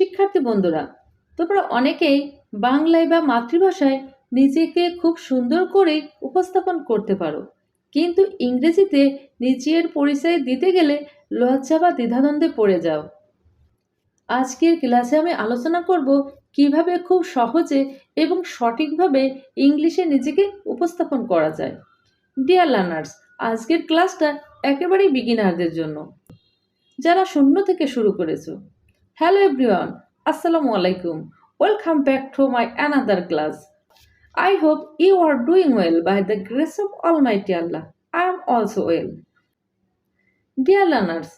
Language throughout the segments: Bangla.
শিক্ষার্থী বন্ধুরা, তোমরা অনেকেই বাংলায় বা মাতৃভাষায় নিজেকে খুব সুন্দর করে উপস্থাপন করতে পারো। কিন্তু ইংরেজিতে নিজের পরিচয় দিতে গেলে লজ্জা বা দ্বিধাদ্বন্দ্বে পড়ে যাও। আজকের ক্লাসে আমি আলোচনা করব কীভাবে খুব সহজে এবং সঠিকভাবে ইংলিশে নিজেকে উপস্থাপন করা যায়। ডিয়ার লার্নার্স আজকের ক্লাসটা একেবারেই বিগিনারদের জন্য। যারা শূন্য থেকে শুরু করেছ হ্যালো এভরিওয়ান আসসালামু আলাইকুম welcome back to my another class I hope you are doing well by the grace of almighty Allah I am also well dear learners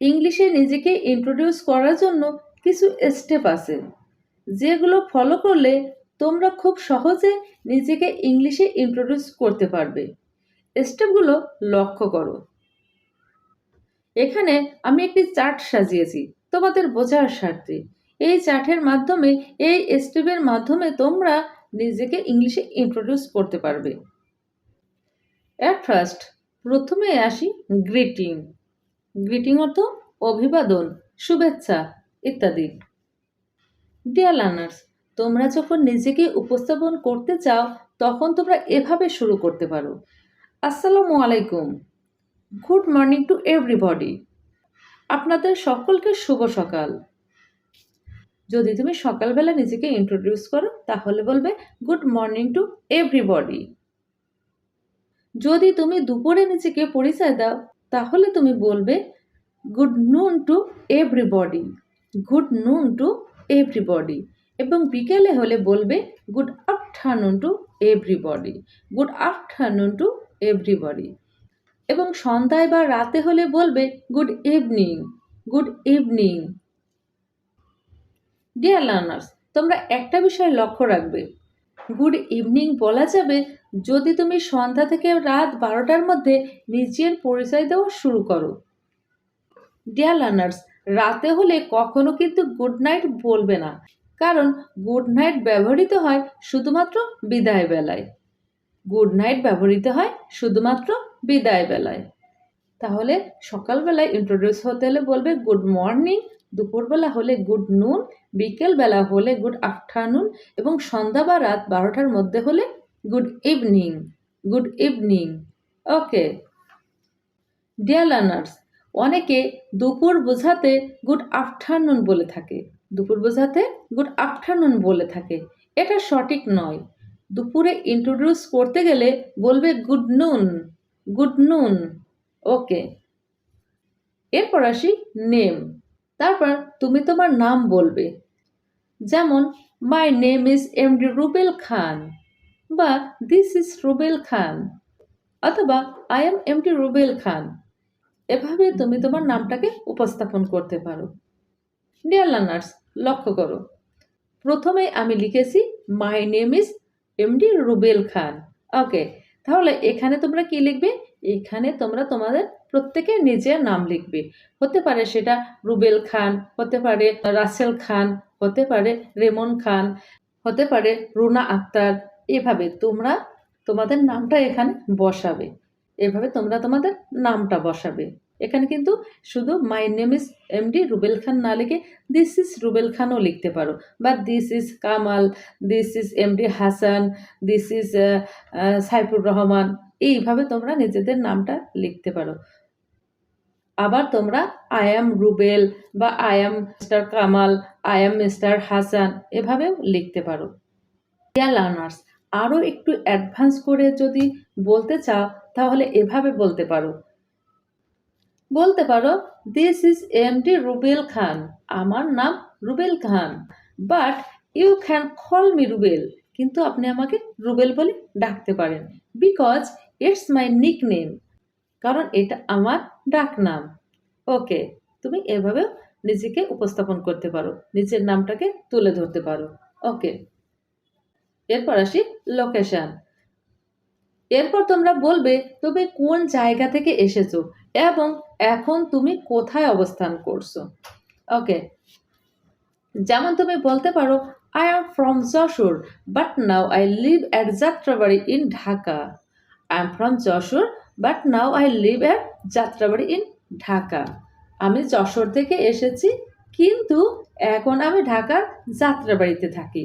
ইংলিশে নিজেকে ইন্ট্রোডিউস করার জন্য কিছু স্টেপ আছে, যেগুলো ফলো করলে তোমরা খুব সহজে নিজেকে ইংলিশে ইন্ট্রোডিউস করতে পারবে। স্টেপগুলো লক্ষ্য করো। এখানে আমি একটি চার্ট সাজিয়েছি। তোমাদের বোঝার স্বার্থে। এই চার্টের মাধ্যমে, এই স্টেপের মাধ্যমে তোমরা নিজেকে ইংলিশে ইন্ট্রোডিউস করতে পারবে। অ্যাট ফার্স্ট প্রথমে আসি গ্রিটিং গ্রিটিং অর্থ অভিবাদন, শুভেচ্ছা ইত্যাদি। ডিয়ার লার্নার্স তোমরা যখন নিজেকে উপস্থাপন করতে চাও, তখন তোমরা এভাবে শুরু করতে পারো। আসসালামু আলাইকুম। গুড মর্নিং টু এভরিবডি আপনাদের সকলকে শুভ সকাল। যদি তুমি সকালবেলা নিজেকে ইন্ট্রোডিউস করো, তাহলে বলবে গুড মর্নিং টু এভরিবডি যদি তুমি দুপুরে নিজেকে পরিচয় দাও, তাহলে তুমি বলবে good noon to everybody good noon to everybody এবং বিকেলে হলে বলবে good afternoon to everybody good afternoon to everybody এবং সন্ধ্যায় বা রাতে হলে বলবে good evening good evening dear learners তোমরা একটা বিষয় লক্ষ্য রাখবে। গুড ইভিনিং বলা যাবে, যদি তুমি সন্ধ্যা থেকে রাত বারোটার মধ্যে নিজের পরিচয় দেওয়া শুরু করো। ডিয়ার লার্নার্স রাতে হলে কখনো কিন্তু গুড নাইট বলবে না, কারণ গুড নাইট ব্যবহৃত হয় শুধুমাত্র বিদায় বেলায় গুড নাইট ব্যবহৃত হয় শুধুমাত্র বিদায় বেলায়। তাহলে সকালবেলায় ইন্ট্রোডিউস হতে হলে বলবে গুড মর্নিং দুপুরবেলা হলে গুড নুন বিকেলবেলা হলে গুড আফটারনুন এবং সন্ধ্যা বা রাত বারোটার মধ্যে হলে good evening good evening okay dear learners অনেকে দুপুর বোঝাতে গুড আফটারনুন বলে থাকে। দুপুর বোঝাতে গুড আফটারনুন বলে থাকে। এটা সঠিক নয়। দুপুরে ইন্ট্রোডিউস করতে গেলে বলবে গুড নুন গুড নুন ওকে এরপর আসি নেম তারপর তুমি তোমার নাম বলবে। যেমন my name is M D Rubel Khan বা দিস ইজ রুবেল খান অথবা I am M D Rubel Khan এভাবে তুমি তোমার নামটাকে উপস্থাপন করতে পারো। ডিয়ার লার্নার্স লক্ষ্য করো। প্রথমে আমি লিখেছি my name is M D Rubel Khan okay তাহলে এখানে তোমরা কি লিখবে? এখানে তোমরা তোমাদের প্রত্যেকের নিজের নাম লিখবে। হতে পারে সেটা রুবেল খান, হতে পারে রাসেল খান, হতে পারে রেমন খান, হতে পারে রুনা আক্তার। এভাবে তোমরা তোমাদের নামটা এখানে বসাবে। এভাবে তোমরা তোমাদের নামটা বসাবে। এখানে কিন্তু শুধু my name is MD Rubel Khan না লিখে দিস ইজ রুবেল খানও লিখতে পারো। বা this is Kamal this is MD Hasan this is Saifur Rahman এইভাবে তোমরা নিজেদের নামটা লিখতে পারো। আবার তোমরা আই অ্যাম রুবেল বা I am mister Kamal I am mister Hasan এভাবেও লিখতে পারো। ডিয়ার লার্নার্স আরও একটু অ্যাডভান্স করে যদি বলতে চাও, তাহলে এভাবে বলতে পারো। বলতে পারো this is M D Rubel Khan আমার নাম Rubel Khan but you can call me Rubel কিন্তু আপনি আমাকে রুবেল বলে ডাকতে পারেন। Because it's my nick name কারণ এটা আমার ডাক নাম ওকে তুমি এভাবেও নিজেকে উপস্থাপন করতে পারো। নিজের নামটাকে তুলে ধরতে পারো। ওকে এরপর আসি লোকেশন এরপর তোমরা বলবে তুমি কোন জায়গা থেকে এসেছ? এবং এখন তুমি কোথায় অবস্থান করছ? ওকে যেমন তুমি বলতে পারো I am from Jessore but now I live at Jatrabari in Dhaka I am from Jessore but now I live at Jatrabari in Dhaka আমি যশোর থেকে এসেছি, কিন্তু এখন আমি ঢাকার যাত্রাবাড়িতে থাকি।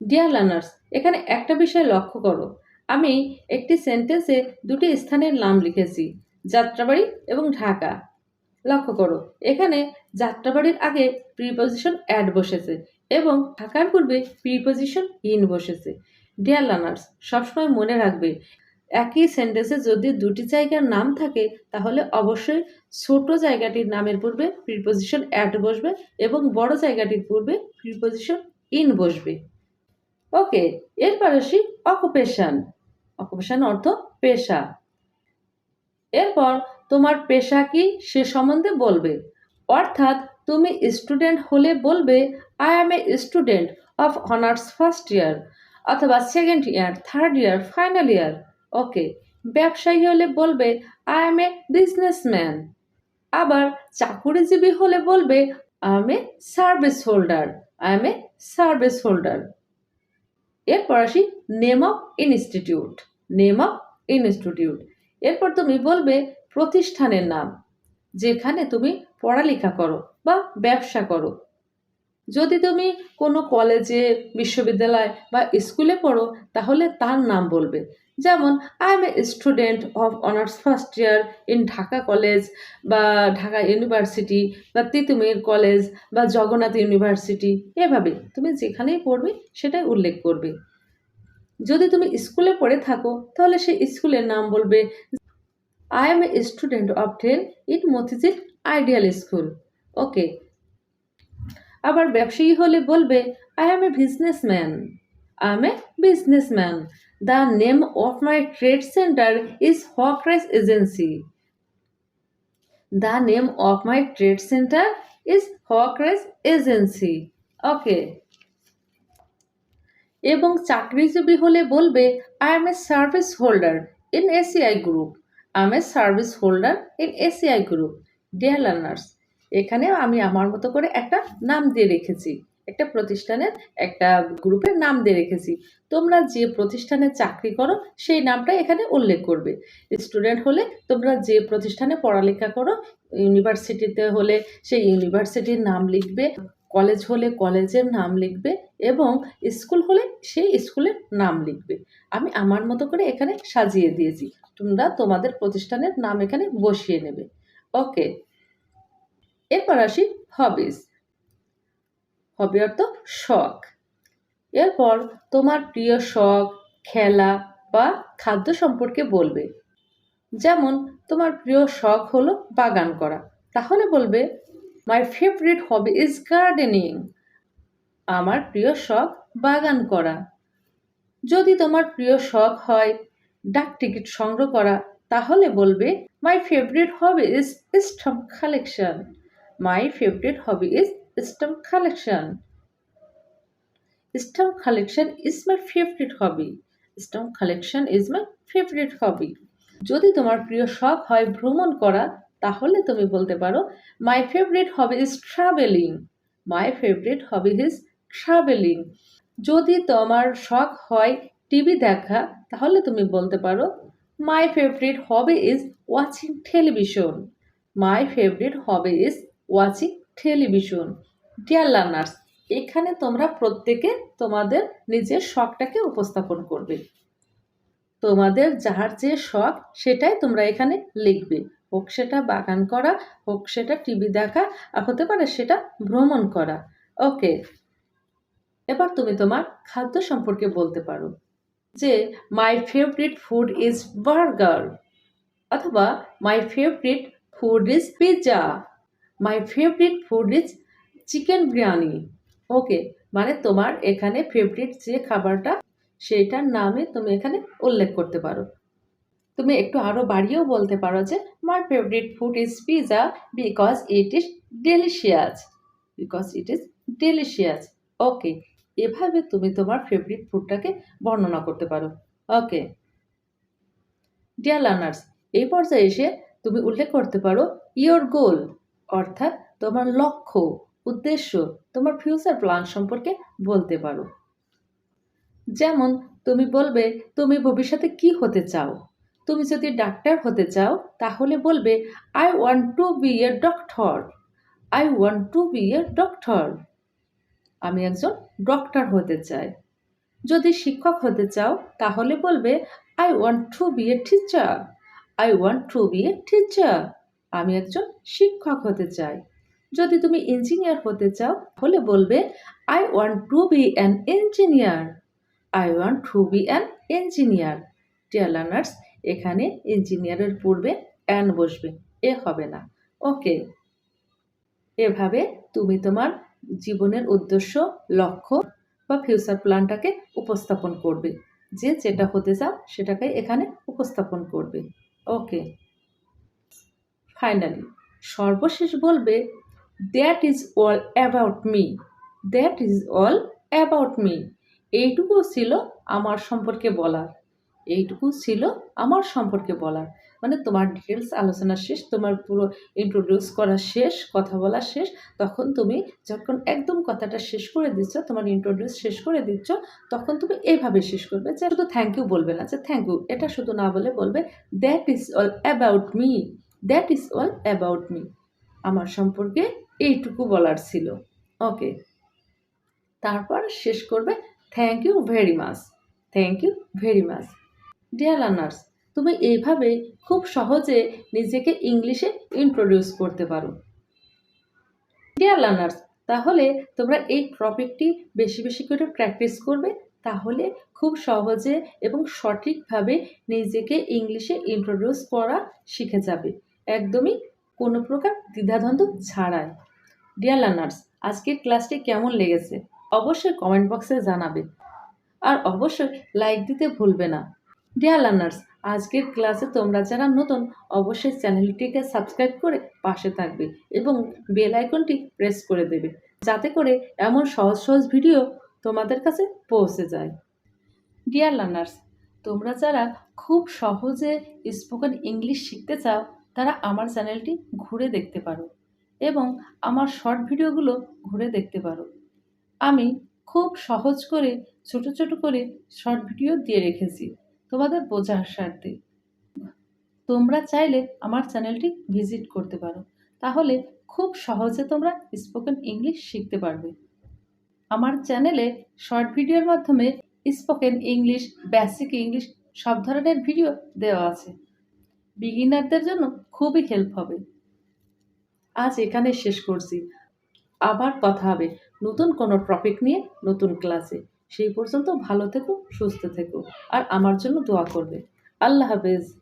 ডিয়ার লার্নার্স এখানে একটা বিষয় লক্ষ্য করো। আমি একটি সেন্টেন্সে দুটি স্থানের নাম লিখেছি। যাত্রাবাড়ি এবং ঢাকা। লক্ষ্য করো, এখানে যাত্রাবাড়ির আগে প্রিপোজিশন অ্যাড বসেছে এবং ঢাকার পূর্বে প্রিপোজিশন ইন বসেছে। ডিয়ার লার্নার্স সবসময় মনে রাখবে, একই সেন্টেন্সে যদি দুটি জায়গার নাম থাকে, তাহলে অবশ্যই ছোট জায়গাটির নামের পূর্বে প্রিপোজিশন অ্যাড বসবে এবং বড় জায়গাটির পূর্বে প্রিপোজিশন ইন বসবে। ওকে এরপর আসি অকুপেশন অকুপেশন অর্থ পেশা। এরপর তোমার পেশা কি সে সম্বন্ধে বলবে। অর্থাৎ তুমি স্টুডেন্ট হলে বলবে I am a student of honours first year অথবা second year third year final year okay ব্যবসায়ী হলে বলবে আই অ্যাম এ বিজনেসম্যান আবার চাকুরিজীবী হলে বলবে I am a service holder I am a service holder এরপর আসি name of institute name of institute এরপর তুমি বলবে প্রতিষ্ঠানের নাম, যেখানে তুমি পড়ালেখা করো বা ব্যবসা করো। যদি তুমি কোনো কলেজে বিশ্ববিদ্যালয় বা স্কুলে পড়ো, তাহলে তার নাম বলবে। যেমন I am a student of honours first year in Dhaka college বা ঢাকা ইউনিভার্সিটি বা তিতুমির কলেজ বা জগন্নাথ ইউনিভার্সিটি এভাবে তুমি যেখানেই পড়বে, সেটাই উল্লেখ করবে। যদি তুমি স্কুলে পড়ে থাকো, তাহলে সেই স্কুলের নাম বলবে। I am a student of ten in Motijheel ideal school okay আবার ব্যবসায়ী হলে বলবে I am a businessman I am a businessman the name of my trade centre is Hawkrise agency the name of my trade centre is Hawkrise agency okay এবং চাকরিজীবী হলে বলবে I am a service holder in ACI group I am a service holder in ACI group dear learners এখানেও আমি আমার মতো করে একটা নাম দিয়ে রেখেছি। একটা প্রতিষ্ঠানের একটা গ্রুপের নাম দিয়ে রেখেছি। তোমরা যে প্রতিষ্ঠানে চাকরি করো, সেই নামটা এখানে উল্লেখ করবে। স্টুডেন্ট হলে তোমরা যে প্রতিষ্ঠানে পড়ালেখা করো, ইউনিভার্সিটিতে হলে সেই ইউনিভার্সিটির নাম লিখবে, কলেজ হলে কলেজের নাম লিখবে এবং স্কুল হলে সেই স্কুলের নাম লিখবে। আমি আমার মতো করে এখানে সাজিয়ে দিয়েছি। তোমরা তোমাদের প্রতিষ্ঠানের নাম এখানে বসিয়ে নেবে। ওকে এরপর আসি হবিস হবি অর্থ শখ। এরপর তোমার প্রিয় শখ, খেলা বা খাদ্য সম্পর্কে বলবে। যেমন, তোমার প্রিয় শখ হলো বাগান করা। তাহলে বলবে my favourite hobby is gardening আমার প্রিয় শখ বাগান করা। যদি তোমার প্রিয় শখ হয় ডাক টিকিট সংগ্রহ করা, তাহলে বলবে my favourite hobby is stamp collection my favourite hobby is stamp collection stamp collection is my favourite hobby stamp collection is my favourite hobby যদি তোমার প্রিয় শখ হয় ভ্রমণ করা, তাহলে তুমি বলতে পারো my favourite hobby is travelling my favourite hobby is travelling যদি তোমার শখ হয় টিভি দেখা, তাহলে তুমি বলতে পারো my favourite hobby is watching television my favourite hobby is watching television dear learners এখানে তোমরা প্রত্যেকে তোমাদের নিজের শখটাকে উপস্থাপন করবে। তোমাদের যার যে শখ, সেটাই তোমরা এখানে লিখবে। হোক সেটা বাগান করা, হোক সেটা টিভি দেখা, আর হতে পারে সেটা ভ্রমণ করা। ওকে এবার তুমি তোমার খাদ্য সম্পর্কে বলতে পারো। যে my favourite food is burger অথবা my favourite food is pizza my favourite food is chicken biryani okay মানে তোমার এখানে ফেভারিট যে খাবারটা, সেটার নামে তুমি এখানে উল্লেখ করতে পারো। তুমি একটু আরও বাড়িয়েও বলতে পারো যে my favourite food is pizza because it is delicious because it is delicious okay এভাবে তুমি তোমার ফেভারিট ফুডটাকে বর্ণনা করতে পারো। ওকে ডিয়ার লার্নার্স এই পর্যায়ে এসে তুমি উল্লেখ করতে পারো ইয়োর গোল অর্থাৎ তোমার লক্ষ্য, উদ্দেশ্য, তোমার ফিউচার প্ল্যান সম্পর্কে বলতে পারো। যেমন, তুমি বলবে, তুমি ভবিষ্যতে কি হতে চাও? তুমি যদি ডাক্তার হতে চাও, তাহলে বলবে I want to be a doctor I want to be a doctor আমি একজন ডক্টর হতে চাই। যদি শিক্ষক হতে চাও, তাহলে বলবে I want to be a teacher I want to be a teacher আমি একজন শিক্ষক হতে চাই। যদি তুমি ইঞ্জিনিয়ার হতে চাও, তাহলে বলবে I want to be an engineer I want to be an engineer dear learners এখানে ইঞ্জিনিয়ারের পূর্বে অ্যান বসবে। এ হবে না। ওকে এভাবে তুমি তোমার জীবনের উদ্দেশ্য, লক্ষ্য বা ফিউচার প্ল্যানটাকে উপস্থাপন করবে। যে যেটা হতে চাও সেটাকে এখানে উপস্থাপন করবে। ওকে ফাইনালি সর্বশেষ বলবে that is all about me that is all about me এইটুকু ছিল আমার সম্পর্কে বলার। এইটুকু ছিল আমার সম্পর্কে বলার। মানে তোমার ডিটেলস আলোচনা শেষ, তোমার পুরো ইন্ট্রোডিউস করা শেষ, কথা বলা শেষ, তখন তুমি যখন একদম কথাটা শেষ করে দিচ্ছ, তোমার ইন্ট্রোডিউস শেষ করে দিচ্ছ, তখন তুমি এইভাবে শেষ করবে যে শুধু থ্যাংক ইউ বলবে না, যে থ্যাংক ইউ এটা শুধু না বলে বলবে that is all about me that is all about me আমার সম্পর্কে এইটুকু বলার ছিল। ওকে তারপর শেষ করবে thank you very much thank you very much dear learners তুমি এইভাবে খুব সহজে নিজেকে ইংলিশে ইন্ট্রোডিউস করতে পারো। ডিয়ার লার্নার্স তাহলে তোমরা এই টপিকটি বেশি বেশি করে প্র্যাকটিস করবে, তাহলে খুব সহজে এবং সঠিকভাবে নিজেকে ইংলিশে ইন্ট্রোডিউস করা শিখে যাবে। একদমই কোনো প্রকার দ্বিধাদ্বন্দ্ব ছাড়াই। ডিয়ার লার্নার্স আজকের ক্লাসটি কেমন লেগেছে? অবশ্যই কমেন্ট বক্সে জানাবে। আর অবশ্যই লাইক দিতে ভুলবে না। ডিয়ার লার্নার্স আজকের ক্লাসে তোমরা যারা নতুন, অবশ্যই চ্যানেলটিকে সাবস্ক্রাইব করে পাশে থাকবে এবং বেল আইকনটি প্রেস করে দেবে, যাতে করে এমন সহজ সহজ ভিডিও তোমাদের কাছে পৌঁছে যায়। ডিয়ার লার্নার্স তোমরা যারা খুব সহজে স্পোকেন ইংলিশ শিখতে চাও, তারা আমার চ্যানেলটি ঘুরে দেখতে পারো এবং আমার শর্ট ভিডিওগুলো ঘুরে দেখতে পারো। আমি খুব সহজ করে, ছোট ছোট করে শর্ট ভিডিও দিয়ে রেখেছি। তোমাদের বোঝার স্বার্থে তোমরা চাইলে আমার চ্যানেলটি ভিজিট করতে পারো। তাহলে খুব সহজে তোমরা স্পোকেন ইংলিশ শিখতে পারবে। আমার চ্যানেলে শর্ট ভিডিওর মাধ্যমে স্পোকেন ইংলিশ বেসিক ইংলিশ সব ধরনের ভিডিও দেওয়া আছে। বিগিনারদের জন্য খুবই হেল্প হবে। আজ এখানে শেষ করছি। আবার কথা হবে নতুন কোনো টপিক নিয়ে নতুন ক্লাসে সেই পর্যন্ত ভালো থেকো সুস্থ থেকো। আর আমার জন্য দোয়া করবে। আল্লাহ হাফেজ।